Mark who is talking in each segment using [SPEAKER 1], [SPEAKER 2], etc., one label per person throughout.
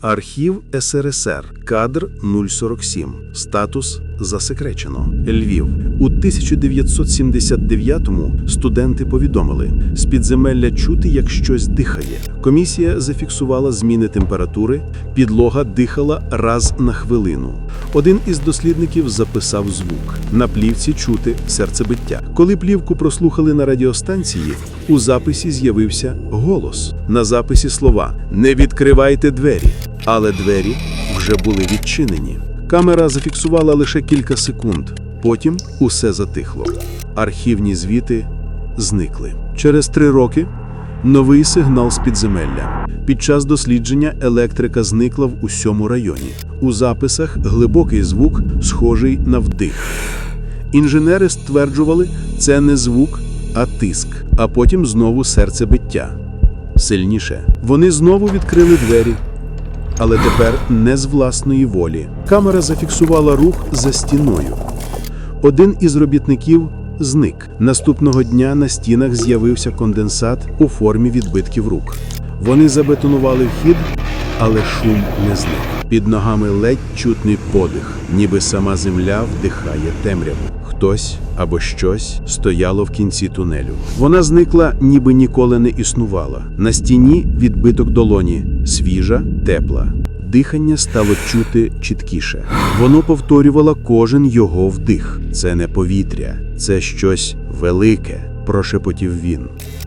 [SPEAKER 1] Архів СРСР, кадр 047, статус засекречено. Львів. У 1979-му студенти повідомили, з підземелля чути, як щось дихає. Комісія зафіксувала зміни температури, підлога дихала раз на хвилину. Один із дослідників записав звук. На плівці чути серцебиття. Коли плівку прослухали на радіостанції, у записі з'явився голос. На записі слова Не відкривайте двері. Але двері вже були відчинені. Камера зафіксувала лише кілька секунд. Потім усе затихло. Архівні звіти зникли. Через три роки новий сигнал з підземелля. Під час дослідження електрика зникла в усьому районі. У записах глибокий звук, схожий на вдих. Інженери стверджували, це не звук, а тиск, а потім знову серцебиття. Сильніше. Вони знову відкрили двері, але тепер не з власної волі. Камера зафіксувала рух за стіною. Один із робітників зник. Наступного дня на стінах з'явився конденсат у формі відбитків рук. Вони забетонували вхід, але шум не зник. Під ногами ледь чутний подих, ніби сама земля вдихає темряву. Хтось або щось стояло в кінці тунелю. Вона зникла, ніби ніколи не існувала. На стіні відбиток долоні, свіжа, тепла. Дихання стало чути чіткіше. Воно повторювало кожен його вдих. Це не повітря, це щось велике, прошепотів він.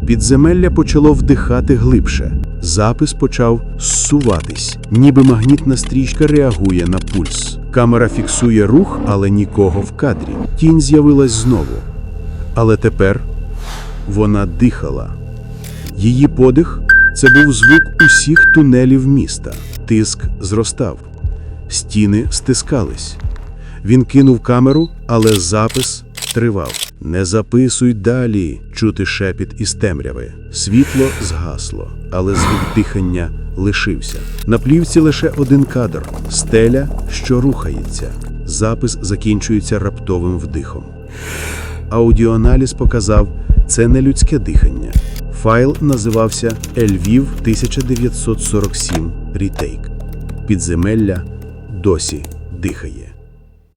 [SPEAKER 1] Підземелля почало вдихати глибше. Запис почав зсуватись, ніби магнітна стрічка реагує на пульс. Камера фіксує рух, але нікого в кадрі. Тінь з'явилась знову. Але тепер вона дихала. Її подих це був звук усіх тунелів міста. Тиск зростав, стіни стискались. Він кинув камеру, але запис тривав. Не записуй далі, чути шепіт із темряви. Світло згасло, але звук дихання лишився. На плівці лише один кадр стеля, що рухається. Запис закінчується раптовим вдихом. Аудіоаналіз показав, це не людське дихання. Файл називався Львів 1947 Рітейк. Підземелля досі дихає.